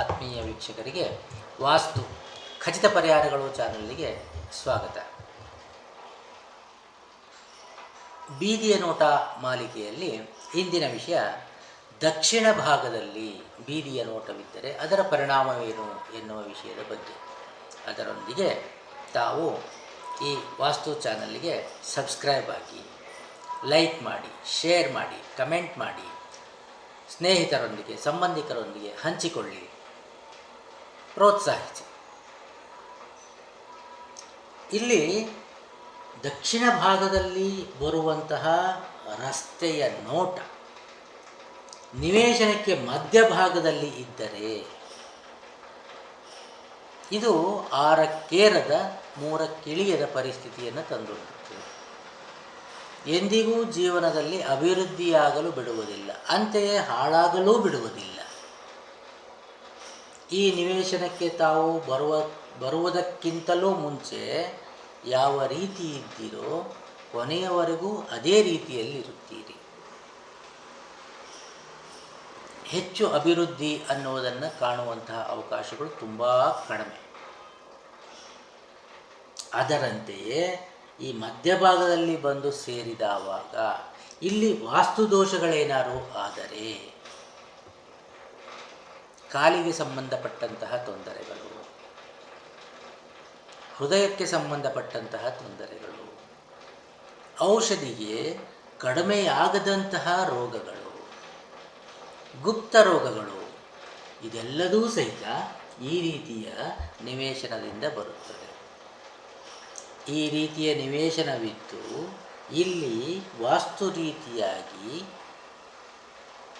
ಆತ್ಮೀಯ ವೀಕ್ಷಕರಿಗೆ ವಾಸ್ತು ಖಚಿತ ಪರಿಹಾರಗಳು ಚಾನಲ್ಗೆ ಸ್ವಾಗತ. ಬೀದಿಯ ನೋಟ ಮಾಲಿಕೆಯಲ್ಲಿ ಇಂದಿನ ವಿಷಯ ದಕ್ಷಿಣ ಭಾಗದಲ್ಲಿ ಬೀದಿಯ ನೋಟವಿದ್ದರೆ ಅದರ ಪರಿಣಾಮವೇನು ಎನ್ನುವ ವಿಷಯದ ಬಗ್ಗೆ. ಅದರೊಂದಿಗೆ ತಾವು ಈ ವಾಸ್ತು ಚಾನಲ್ಗೆ ಸಬ್ಸ್ಕ್ರೈಬ್ ಆಗಿ, ಲೈಕ್ ಮಾಡಿ, ಶೇರ್ ಮಾಡಿ, ಕಮೆಂಟ್ ಮಾಡಿ, ಸ್ನೇಹಿತರೊಂದಿಗೆ, ಸಂಬಂಧಿಕರೊಂದಿಗೆ ಹಂಚಿಕೊಳ್ಳಿ. ಪ್ರೋತ್ಸಾಹಿಸಿ ಇಲ್ಲಿ ದಕ್ಷಿಣ ಭಾಗದಲ್ಲಿ ಬರುವಂತಹ ರಸ್ತೆಯ ನೋಟ ನಿವೇಶನಕ್ಕೆ ಮಧ್ಯಭಾಗದಲ್ಲಿ ಇದ್ದರೆ ಇದು ಆರಕ್ಕೇರದ, ಮೂರಕ್ಕಿಳಿಯದ ಪರಿಸ್ಥಿತಿಯನ್ನು ತಂದೊಡ್ಡುತ್ತದೆ ಎಂದಿಗೂ ಜೀವನದಲ್ಲಿ ಅಭಿವೃದ್ಧಿಯಾಗಲು ಬಿಡುವುದಿಲ್ಲ, ಅಂತೆಯೇ ಹಾಳಾಗಲೂ ಬಿಡುವುದಿಲ್ಲ. ಈ ನಿವೇಶನಕ್ಕೆ ತಾವು ಬರುವ, ಬರುವುದಕ್ಕಿಂತಲೂ ಮುಂಚೆ ಯಾವ ರೀತಿ ಇದ್ದೀರೋ ಕೊನೆಯವರೆಗೂ ಅದೇ ರೀತಿಯಲ್ಲಿ ಇರುತ್ತೀರಿ ಹೆಚ್ಚು ಅಭಿವೃದ್ಧಿ ಅನ್ನುವುದನ್ನು ಕಾಣುವಂತಹ ಅವಕಾಶಗಳು ತುಂಬ ಕಡಿಮೆ. ಅದರಂತೆಯೇ ಈ ಮಧ್ಯಭಾಗದಲ್ಲಿ ಬಂದು ಸೇರಿದವಾಗ ಇಲ್ಲಿ ವಾಸ್ತು ದೋಷಗಳೇನಾದರೂ ಆದರೆ ಕಾಲಿಗೆ ಸಂಬಂಧಪಟ್ಟಂತಹ ತೊಂದರೆಗಳು, ಹೃದಯಕ್ಕೆ ಸಂಬಂಧಪಟ್ಟಂತಹ ತೊಂದರೆಗಳು, ಔಷಧಿಗೆ ಕಡಿಮೆಯಾಗದಂತಹ ರೋಗಗಳು, ಗುಪ್ತ ರೋಗಗಳು, ಇದೆಲ್ಲದೂ ಸಹಿತ ಈ ರೀತಿಯ ನಿವೇಶನದಿಂದ ಬರುತ್ತದೆ. ಈ ರೀತಿಯ ನಿವೇಶನವಿದ್ದು ಇಲ್ಲಿ ವಾಸ್ತು ರೀತಿಯಾಗಿ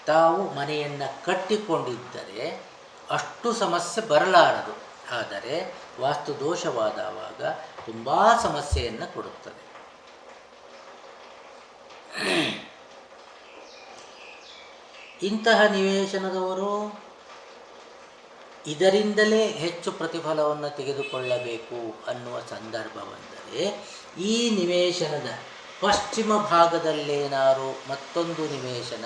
ತಾವು ಮನೆಯನ್ನು ಕಟ್ಟಿಕೊಂಡಿದ್ದರೆ ಅಷ್ಟು ಸಮಸ್ಯೆ ಬರಲಾರದು. ಆದರೆ ವಾಸ್ತು ದೋಷವಾದವಾಗ ತುಂಬ ಸಮಸ್ಯೆಯನ್ನು ಕೊಡುತ್ತದೆ. ಇಂತಹ ನಿವೇಶನದವರು ಇದರಿಂದಲೇ ಹೆಚ್ಚು ಪ್ರತಿಫಲವನ್ನು ತೆಗೆದುಕೊಳ್ಳಬೇಕು ಅನ್ನುವ ಸಂದರ್ಭ ಬಂದರೆ ಈ ನಿವೇಶನದ ಪಶ್ಚಿಮ ಭಾಗದಲ್ಲೇನಾರು ಮತ್ತೊಂದು ನಿವೇಶನ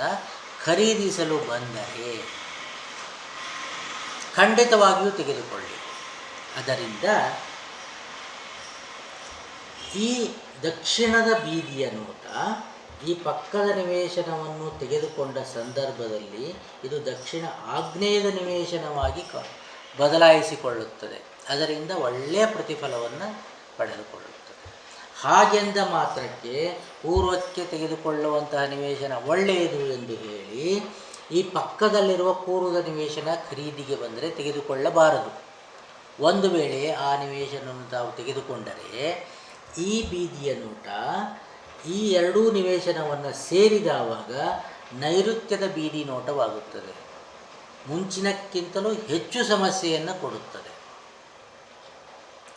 ಖರೀದಿಸಲು ಬಂದರೆ ಖಂಡಿತವಾಗಿಯೂ ತೆಗೆದುಕೊಳ್ಳಿ. ಅದರಿಂದ ಈ ದಕ್ಷಿಣದ ಬೀದಿಯ ನೋಟ, ಈ ಪಕ್ಕದ ನಿವೇಶನವನ್ನು ತೆಗೆದುಕೊಂಡ ಸಂದರ್ಭದಲ್ಲಿ ಇದು ದಕ್ಷಿಣ ಆಗ್ನೇಯದ ನಿವೇಶನವಾಗಿ ಬದಲಾಯಿಸಿಕೊಳ್ಳುತ್ತದೆ. ಅದರಿಂದ ಒಳ್ಳೆಯ ಪ್ರತಿಫಲವನ್ನು ಪಡೆದುಕೊಳ್ಳುತ್ತದೆ ಹಾಗೆಂದ ಮಾತ್ರಕ್ಕೆ ಪೂರ್ವಕ್ಕೆ ತೆಗೆದುಕೊಳ್ಳುವಂತಹ ನಿವೇಶನ ಒಳ್ಳೆಯದು ಎಂದು ಹೇಳಿ ಈ ಪಕ್ಕದಲ್ಲಿರುವ ಪೂರ್ವದ ನಿವೇಶನ ಖರೀದಿಗೆ ಬಂದರೆ ತೆಗೆದುಕೊಳ್ಳಬಾರದು. ಒಂದು ವೇಳೆ ಆ ನಿವೇಶನವನ್ನು ತಾವು ತೆಗೆದುಕೊಂಡರೆ ಈ ಬೀದಿಯ ನೋಟ ಈ ಎರಡೂ ನಿವೇಶನವನ್ನು ಸೇರಿದವಾಗ ನೈಋತ್ಯದ ಬೀದಿ ನೋಟವಾಗುತ್ತದೆ. ಮುಂಚಿನಕ್ಕಿಂತಲೂ ಹೆಚ್ಚು ಸಮಸ್ಯೆಯನ್ನು ಕೊಡುತ್ತದೆ.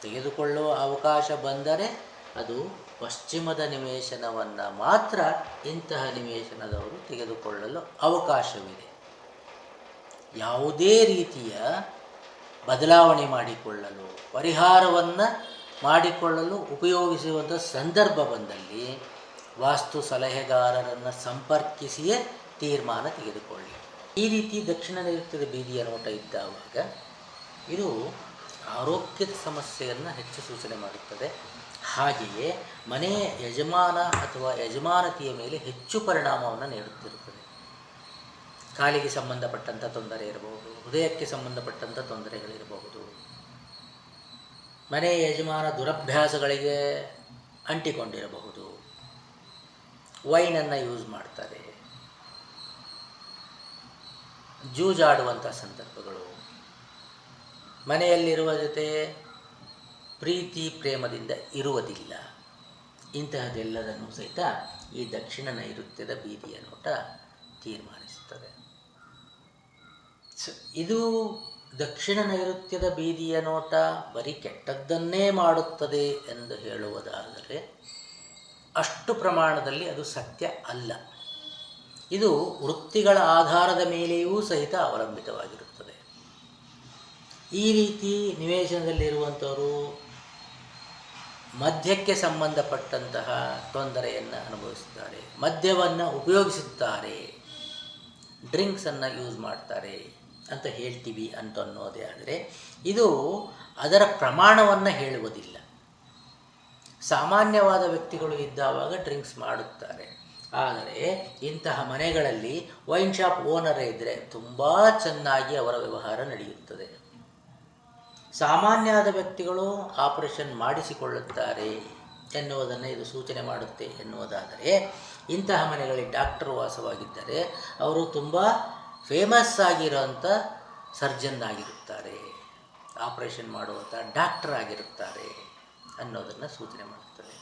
ತೆಗೆದುಕೊಳ್ಳುವ ಅವಕಾಶ ಬಂದರೆ ಅದು ಪಶ್ಚಿಮದ ನಿವೇಶನವನ್ನು ಮಾತ್ರ ಇಂತಹ ನಿವೇಶನದವರು ತೆಗೆದುಕೊಳ್ಳಲು ಅವಕಾಶವಿದೆ. ಯಾವುದೇ ರೀತಿಯ ಬದಲಾವಣೆ ಮಾಡಿಕೊಳ್ಳಲು, ಪರಿಹಾರವನ್ನು ಮಾಡಿಕೊಳ್ಳಲು ಉಪಯೋಗಿಸುವಂಥ ಸಂದರ್ಭ ಬಂದಲ್ಲಿ ವಾಸ್ತು ಸಲಹೆಗಾರರನ್ನು ಸಂಪರ್ಕಿಸಿಯೇ ತೀರ್ಮಾನ ತೆಗೆದುಕೊಳ್ಳಿ. ಈ ರೀತಿ ದಕ್ಷಿಣ ನೈಋತ್ಯದ ಬೀದಿಯ ನೋಟ ಇದ್ದಾವಾಗ ಇದು ಆರೋಗ್ಯದ ಸಮಸ್ಯೆಯನ್ನು ಹೆಚ್ಚು ಸೂಚನೆ ಮಾಡುತ್ತದೆ. ಹಾಗೆಯೇ ಮನೆಯ ಯಜಮಾನ ಅಥವಾ ಯಜಮಾನತಿಯ ಮೇಲೆ ಹೆಚ್ಚು ಪರಿಣಾಮವನ್ನು ನೀಡುತ್ತಿರುತ್ತದೆ. ಕಾಲಿಗೆ ಸಂಬಂಧಪಟ್ಟಂಥ ತೊಂದರೆ ಇರಬಹುದು, ಹೃದಯಕ್ಕೆ ಸಂಬಂಧಪಟ್ಟಂಥ ತೊಂದರೆಗಳಿರಬಹುದು. ಮನೆಯ ಯಜಮಾನ ದುರಭ್ಯಾಸಗಳಿಗೆ ಅಂಟಿಕೊಂಡಿರಬಹುದು. ವೈನನ್ನು ಯೂಸ್ ಮಾಡ್ತಾರೆ. ಜೂಜಾಡುವಂಥ ಸಂದರ್ಭಗಳು. ಮನೆಯಲ್ಲಿರುವ ಜೊತೆ ಪ್ರೀತಿ ಪ್ರೇಮದಿಂದ ಇರುವುದಿಲ್ಲ. ಇಂತಹದೆಲ್ಲದನ್ನು ಸಹಿತ ಈ ದಕ್ಷಿಣ ನೈಋತ್ಯದ ಬೀದಿಯ ನೋಟ ತೀರ್ಮಾನಿಸುತ್ತದೆ. ಇದು ದಕ್ಷಿಣ ನೈಋತ್ಯದ ಬೀದಿಯ ನೋಟ ಬರೀ ಕೆಟ್ಟದ್ದನ್ನೇ ಮಾಡುತ್ತದೆ ಎಂದು ಹೇಳುವುದಾದರೆ ಅಷ್ಟು ಪ್ರಮಾಣದಲ್ಲಿ ಅದು ಸತ್ಯ ಅಲ್ಲ. ಇದು ವೃತ್ತಿಗಳ ಆಧಾರದ ಮೇಲೆಯೂ ಸಹಿತ ಅವಲಂಬಿತವಾಗಿರುತ್ತದೆ. ಈ ರೀತಿ ನಿವೇಶನದಲ್ಲಿರುವಂಥವರು ಮದ್ಯಕ್ಕೆ ಸಂಬಂಧಪಟ್ಟಂತಹ ತೊಂದರೆಯನ್ನು ಅನುಭವಿಸುತ್ತಾರೆ, ಮದ್ಯವನ್ನು ಉಪಯೋಗಿಸುತ್ತಾರೆ ಡ್ರಿಂಕ್ಸನ್ನು ಯೂಸ್ ಮಾಡ್ತಾರೆ ಅಂತ ಹೇಳ್ತೀವಿ ಅಂತ ಅನ್ನೋದೇ ಆದರೆ ಇದು ಅದರ ಪ್ರಮಾಣವನ್ನು ಹೇಳುವುದಿಲ್ಲ. ಸಾಮಾನ್ಯವಾದ ವ್ಯಕ್ತಿಗಳು ಇದ್ದಾವಾಗ ಡ್ರಿಂಕ್ಸ್ ಮಾಡುತ್ತಾರೆ. ಆದರೆ ಇಂತಹ ಮನೆಗಳಲ್ಲಿ ವೈನ್ ಶಾಪ್ ಓನರೇ ಇದ್ದರೆ ತುಂಬ ಚೆನ್ನಾಗಿ ಅವರ ವ್ಯವಹಾರ ನಡೆಯುತ್ತದೆ. ಸಾಮಾನ್ಯವಾದ ವ್ಯಕ್ತಿಗಳು ಆಪರೇಷನ್ ಮಾಡಿಸಿಕೊಳ್ಳುತ್ತಾರೆ ಎನ್ನುವುದನ್ನು ಇದು ಸೂಚನೆ ಮಾಡುತ್ತೆ ಎನ್ನುವುದಾದರೆ, ಇಂತಹ ಮನೆಗಳಲ್ಲಿ ಡಾಕ್ಟರ್ ವಾಸವಾಗಿದ್ದರೆ ಅವರು ತುಂಬ ಫೇಮಸ್ ಆಗಿರೋಂಥ ಸರ್ಜನ್ ಆಗಿರುತ್ತಾರೆ, ಆಪರೇಷನ್ ಮಾಡುವಂಥ ಡಾಕ್ಟರ್ ಆಗಿರುತ್ತಾರೆ ಅನ್ನೋದನ್ನು ಸೂಚನೆ ಮಾಡುತ್ತದೆ.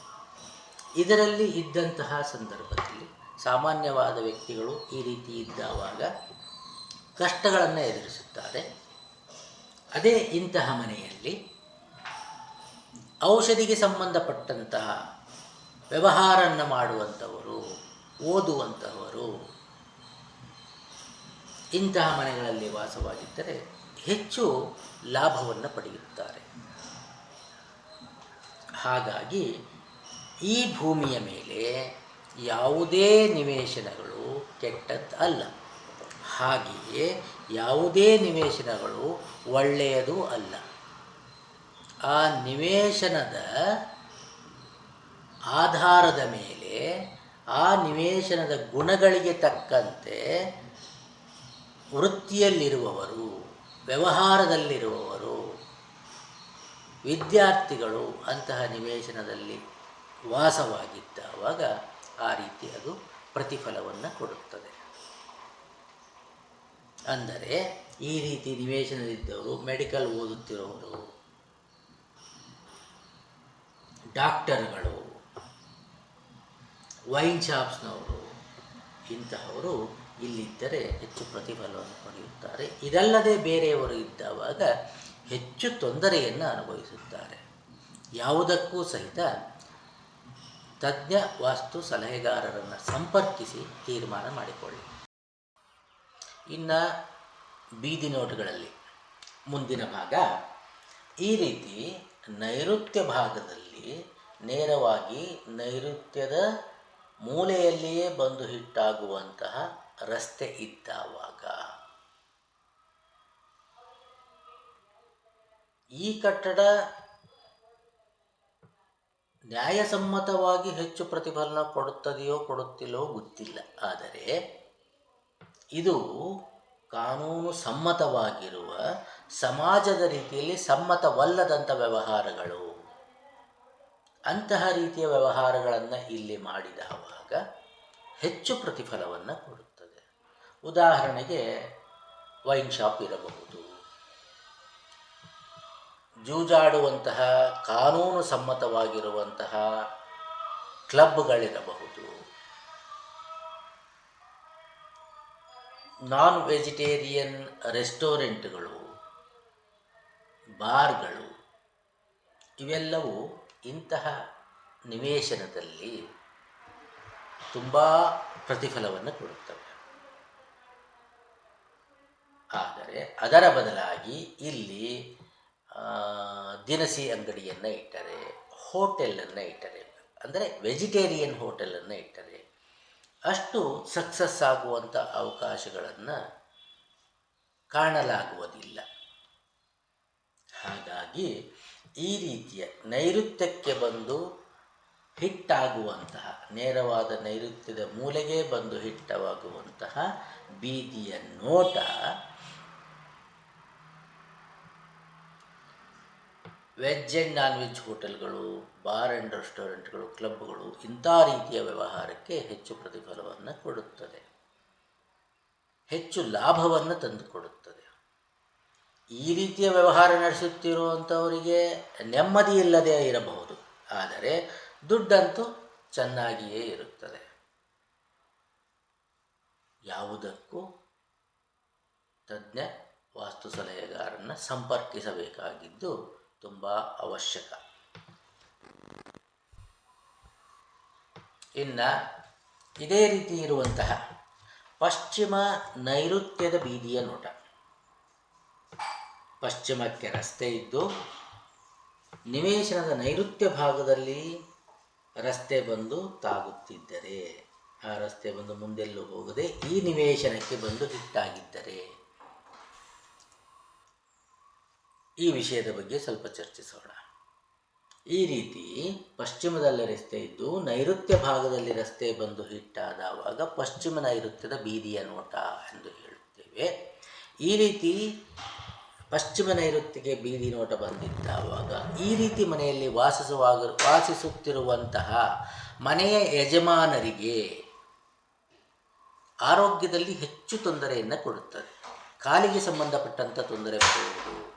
ಇದರಲ್ಲಿ ಇದ್ದಂತಹ ಸಂದರ್ಭದಲ್ಲಿ ಸಾಮಾನ್ಯವಾದ ವ್ಯಕ್ತಿಗಳು ಈ ರೀತಿ ಇದ್ದಾವಾಗ ಕಷ್ಟಗಳನ್ನು ಎದುರಿಸುತ್ತಾರೆ. ಅದೇ ಇಂತಹ ಮನೆಯಲ್ಲಿ ಔಷಧಿಗೆ ಸಂಬಂಧಪಟ್ಟಂತಹ ವ್ಯವಹಾರವನ್ನು ಮಾಡುವಂಥವರು ಓದುವಂತಹವರು ಇಂತಹ ಮನೆಗಳಲ್ಲಿ ವಾಸವಾಗಿದ್ದರೆ ಹೆಚ್ಚು ಲಾಭವನ್ನು ಪಡೆಯುತ್ತಾರೆ. ಹಾಗಾಗಿ ಈ ಭೂಮಿಯ ಮೇಲೆ ಯಾವುದೇ ನಿವೇಶನಗಳು ಕೆಟ್ಟದ್ದು ಅಲ್ಲ ಹಾಗೆಯೇ ಯಾವುದೇ ನಿವೇಶನಗಳು ಒಳ್ಳೆಯದು ಅಲ್ಲ. ಆ ನಿವೇಶನದ ಆಧಾರದ ಮೇಲೆ, ಆ ನಿವೇಶನದ ಗುಣಗಳಿಗೆ ತಕ್ಕಂತೆ ವೃತ್ತಿಯಲ್ಲಿರುವವರು, ವ್ಯವಹಾರದಲ್ಲಿರುವವರು, ವಿದ್ಯಾರ್ಥಿಗಳು ಅಂತಹ ನಿವೇಶನದಲ್ಲಿ ವಾಸವಾಗಿದ್ದಾವಾಗ ಆ ರೀತಿ ಅದು ಪ್ರತಿಫಲವನ್ನು ಕೊಡುತ್ತದೆ. ಅಂದರೆ ಈ ರೀತಿ ನಿವೇಶನದಿದ್ದವರು ಮೆಡಿಕಲ್ ಓದುತ್ತಿರುವವರು ಡಾಕ್ಟರ್ಗಳು ವೈನ್ ಶಾಪ್ಸ್ನವರು ಇಂತಹವರು ಇಲ್ಲಿದ್ದರೆ ಹೆಚ್ಚು ಪ್ರತಿಫಲವನ್ನು ಪಡೆಯುತ್ತಾರೆ. ಇದಲ್ಲದೆ ಬೇರೆಯವರು ಇದ್ದಾವಾಗ ಹೆಚ್ಚು ತೊಂದರೆಯನ್ನು ಅನುಭವಿಸುತ್ತಾರೆ. ಯಾವುದಕ್ಕೂ ಸಹಿತ ತಜ್ಞ ವಾಸ್ತು ಸಲಹೆಗಾರರನ್ನು ಸಂಪರ್ಕಿಸಿ ತೀರ್ಮಾನ ಮಾಡಿಕೊಳ್ಳಿ. ಇನ್ನು ಬೀದಿ ನೋಟುಗಳಲ್ಲಿ. ಮುಂದಿನ ಭಾಗ, ಈ ರೀತಿ ನೈಋತ್ಯ ಭಾಗದಲ್ಲಿ ನೇರವಾಗಿ ನೈಋತ್ಯದ ಮೂಲೆಯಲ್ಲಿಯೇ ಬಂದು ಹಿಟ್ಟಾಗುವಂತಹ ರಸ್ತೆ ಇದ್ದಾವಾಗ, ಈ ಕಟ್ಟಡ ನ್ಯಾಯಸಮ್ಮತವಾಗಿ ಹೆಚ್ಚು ಪ್ರತಿಫಲನ ಕೊಡುತ್ತದೆಯೋ ಕೊಡುತ್ತಿಲ್ಲೋ ಗೊತ್ತಿಲ್ಲ. ಆದರೆ ಇದು ಕಾನೂನು ಸಮ್ಮತವಾಗಿರುವ ಸಮಾಜದ ರೀತಿಯಲ್ಲಿ ಸಮ್ಮತವಲ್ಲದಂಥ ವ್ಯವಹಾರಗಳು. ಅಂತಹ ರೀತಿಯ ವ್ಯವಹಾರಗಳನ್ನು ಇಲ್ಲಿ ಮಾಡಿದವಾಗ ಹೆಚ್ಚು ಪ್ರತಿಫಲವನ್ನು ಕೊಡುತ್ತದೆ. ಉದಾಹರಣೆಗೆ ವೈನ್ ಶಾಪ್ ಇರಬಹುದು. ಜೂಜಾಡುವಂತಹ ಕಾನೂನು ಸಮ್ಮತವಾಗಿರುವಂತಹ ಕ್ಲಬ್ಗಳಿರಬಹುದು. ನಾನ್ ವೆಜಿಟೇರಿಯನ್ ರೆಸ್ಟೋರೆಂಟ್ಗಳು, ಬಾರ್ಗಳು, ಇವೆಲ್ಲವೂ ಇಂತಹ ನಿವೇಶನದಲ್ಲಿ ತುಂಬ ಪ್ರತಿಫಲವನ್ನು ಕೊಡುತ್ತವೆ. ಆದರೆ ಅದರ ಬದಲಾಗಿ ಇಲ್ಲಿ ದಿನಸಿ ಅಂಗಡಿಯನ್ನು ಇಟ್ಟರೆ, ಹೋಟೆಲನ್ನು ಇಟ್ಟರೆ, ಅಂದರೆ ವೆಜಿಟೇರಿಯನ್ ಹೋಟೆಲನ್ನು ಇಟ್ಟರೆ ಅಷ್ಟು ಸಕ್ಸಸ್ ಆಗುವಂಥ ಅವಕಾಶಗಳನ್ನು ಕಾಣಲಾಗುವುದಿಲ್ಲ. ಹಾಗಾಗಿ ಈ ರೀತಿಯ ನೈಋತ್ಯಕ್ಕೆ ಬಂದು ಹಿಟ್ಟಾಗುವಂತಹ, ನೇರವಾದ ನೈಋತ್ಯದ ಮೂಲೆಗೆ ಬಂದು ಹಿಟ್ಟವಾಗುವಂತಹ ಬೀದಿಯ ನೋಟ ವೆಜ್ ಆ್ಯಂಡ್ ನಾನ್ ವೆಜ್ ಹೋಟೆಲ್ಗಳು ಬಾರ್ ಆ್ಯಂಡ್ ರೆಸ್ಟೋರೆಂಟ್ಗಳು ಕ್ಲಬ್ಗಳು ಇಂಥ ರೀತಿಯ ವ್ಯವಹಾರಕ್ಕೆ ಹೆಚ್ಚು ಪ್ರತಿಫಲವನ್ನು ಕೊಡುತ್ತದೆ. ಹೆಚ್ಚು ಲಾಭವನ್ನು ತಂದುಕೊಡುತ್ತದೆ. ಈ ರೀತಿಯ ವ್ಯವಹಾರ ನಡೆಸುತ್ತಿರುವಂಥವರಿಗೆ ನೆಮ್ಮದಿ ಇಲ್ಲದೆ ಇರಬಹುದು. ಆದರೆ ದುಡ್ಡಂತೂ ಚೆನ್ನಾಗಿಯೇ ಇರುತ್ತದೆ. ಯಾವುದಕ್ಕೂ ತಜ್ಞ ವಾಸ್ತು ಸಲಹೆಗಾರನ್ನು ಸಂಪರ್ಕಿಸಬೇಕಾಗಿದ್ದು ತುಂಬ ಅವಶ್ಯಕ. ಇನ್ನ ಇದೇ ರೀತಿ ಇರುವಂತಹ ಪಶ್ಚಿಮ ನೈಋತ್ಯದ ಬೀದಿಯ ನೋಟ. ಪಶ್ಚಿಮಕ್ಕೆ ರಸ್ತೆ ಇದ್ದು ನಿವೇಶನದ ನೈಋತ್ಯ ಭಾಗದಲ್ಲಿ ರಸ್ತೆ ಬಂದು ತಾಗುತ್ತಿದ್ದರೆ, ಆ ರಸ್ತೆ ಬಂದು ಮುಂದೆಲ್ಲೂ ಹೋಗದೆ ಈ ನಿವೇಶನಕ್ಕೆ ಬಂದು ಹಿಟ್ಟಾಗಿದ್ದರೆ ಈ ವಿಷಯದ ಬಗ್ಗೆ ಸ್ವಲ್ಪ ಚರ್ಚಿಸೋಣ. ಈ ರೀತಿ ಪಶ್ಚಿಮದಲ್ಲಿ ರಸ್ತೆ ಇದ್ದು ನೈಋತ್ಯ ಭಾಗದಲ್ಲಿ ರಸ್ತೆ ಬಂದು ಹಿಟ್ಟಾದವಾಗ ಪಶ್ಚಿಮ ನೈಋತ್ಯದ ಬೀದಿಯ ನೋಟ ಎಂದು ಹೇಳುತ್ತೇವೆ. ಈ ರೀತಿ ಪಶ್ಚಿಮ ನೈಋತ್ಯಕ್ಕೆ ಬೀದಿ ನೋಟ ಬಂದಿದ್ದಾವಾಗ ಈ ರೀತಿ ಮನೆಯಲ್ಲಿ ವಾಸಿಸುವಾಗ ವಾಸಿಸುತ್ತಿರುವಂತಹ ಮನೆಯ ಯಜಮಾನರಿಗೆ ಆರೋಗ್ಯದಲ್ಲಿ ಹೆಚ್ಚು ತೊಂದರೆಯನ್ನು ಕೊಡುತ್ತದೆ. ಕಾಲಿಗೆ ಸಂಬಂಧಪಟ್ಟಂಥ ತೊಂದರೆ ಬರುವುದು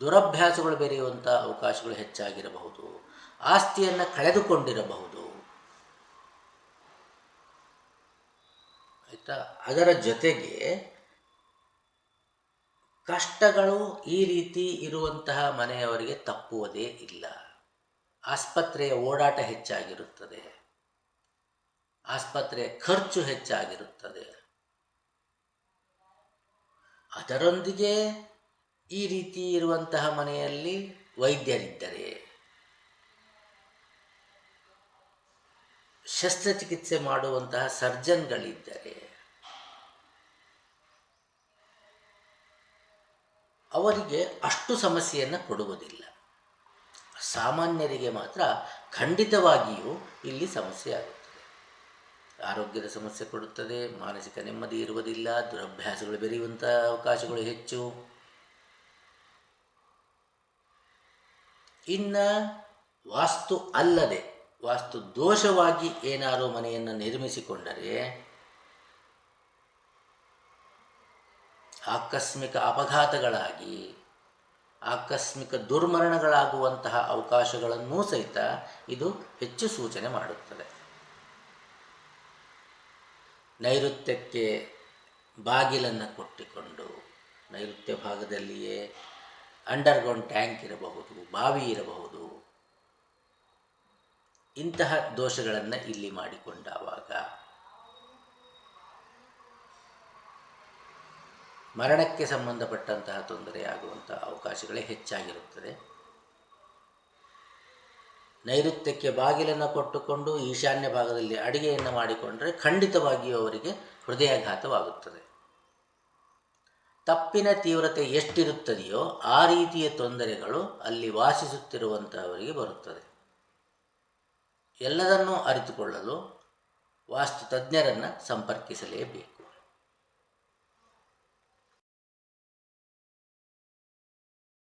ದುರಭ್ಯಾಸಗಳು ಬೆರೆಯುವಂಥ ಅವಕಾಶಗಳು ಹೆಚ್ಚಾಗಿರಬಹುದು. ಆಸ್ತಿಯನ್ನು ಕಳೆದುಕೊಂಡಿರಬಹುದು. ಆಯಿತಾ? ಅದರ ಜೊತೆಗೆ ಕಷ್ಟಗಳು ಈ ರೀತಿ ಇರುವಂತಹ ಮನೆಯವರಿಗೆ ತಪ್ಪುವುದೇ ಇಲ್ಲ. ಆಸ್ಪತ್ರೆಯ ಓಡಾಟ ಹೆಚ್ಚಾಗಿರುತ್ತದೆ. ಆಸ್ಪತ್ರೆಯ ಖರ್ಚು ಹೆಚ್ಚಾಗಿರುತ್ತದೆ. ಅದರೊಂದಿಗೆ ಈ ರೀತಿ ಇರುವಂತಹ ಮನೆಯಲ್ಲಿ ವೈದ್ಯರಿದ್ದರೆ ಶಸ್ತ್ರಚಿಕಿತ್ಸೆ ಮಾಡುವಂತಹ ಸರ್ಜನ್ಗಳಿದ್ದರೆ ಅವರಿಗೆ ಅಷ್ಟು ಸಮಸ್ಯೆಯನ್ನು ಕೊಡುವುದಿಲ್ಲ. ಸಾಮಾನ್ಯರಿಗೆ ಮಾತ್ರ ಖಂಡಿತವಾಗಿಯೂ ಇಲ್ಲಿ ಸಮಸ್ಯೆ ಆಗುತ್ತದೆ. ಆರೋಗ್ಯದ ಸಮಸ್ಯೆ ಕೊಡುತ್ತದೆ, ಮಾನಸಿಕ ನೆಮ್ಮದಿ ಇರುವುದಿಲ್ಲ, ದುರಭ್ಯಾಸಗಳು ಬೆರೆಯುವಂಥ ಅವಕಾಶಗಳು ಹೆಚ್ಚು. ಇನ್ನು ವಾಸ್ತು ಅಲ್ಲದೆ, ವಾಸ್ತು ದೋಷವಾಗಿ ಏನಾದರೂ ಮನೆಯನ್ನು ನಿರ್ಮಿಸಿಕೊಂಡರೆ, ಆಕಸ್ಮಿಕ ಅಪಘಾತಗಳಾಗಿ, ಆಕಸ್ಮಿಕ ದುರ್ಮರಣಗಳಾಗುವಂತಹ ಅವಕಾಶಗಳನ್ನೂ ಸಹಿತ ಇದು ಹೆಚ್ಚು ಸೂಚನೆ ಮಾಡುತ್ತದೆ. ನೈಋತ್ಯಕ್ಕೆ ಬಾಗಿಲನ್ನು ಕೊಟ್ಟಿಕೊಂಡು, ನೈಋತ್ಯ ಭಾಗದಲ್ಲಿಯೇ ಅಂಡರ್ಗ್ರೌಂಡ್ ಟ್ಯಾಂಕ್ ಇರಬಹುದು, ಬಾವಿ ಇರಬಹುದು. ಇಂತಹ ದೋಷಗಳನ್ನು ಇಲ್ಲಿ ಮಾಡಿಕೊಂಡಾವಾಗ ಮರಣಕ್ಕೆ ಸಂಬಂಧಪಟ್ಟಂತಹ ತೊಂದರೆಯಾಗುವಂತಹ ಅವಕಾಶಗಳೇ ಹೆಚ್ಚಾಗಿರುತ್ತದೆ. ನೈಋತ್ಯಕ್ಕೆ ಬಾಗಿಲನ್ನು ಕೊಟ್ಟುಕೊಂಡು ಈಶಾನ್ಯ ಭಾಗದಲ್ಲಿ ಅಡಿಗೆಯನ್ನು ಮಾಡಿಕೊಂಡರೆ ಖಂಡಿತವಾಗಿಯೂ ಅವರಿಗೆ ಹೃದಯಾಘಾತವಾಗುತ್ತದೆ. ತಪ್ಪಿನ ತೀವ್ರತೆ ಎಷ್ಟಿರುತ್ತದೆಯೋ ಆ ರೀತಿಯ ತೊಂದರೆಗಳು ಅಲ್ಲಿ ವಾಸಿಸುತ್ತಿರುವಂಥವರಿಗೆ ಬರುತ್ತದೆ. ಎಲ್ಲದನ್ನೂ ಅರಿತುಕೊಳ್ಳಲು ವಾಸ್ತು ತಜ್ಞರನ್ನು ಸಂಪರ್ಕಿಸಲೇಬೇಕು.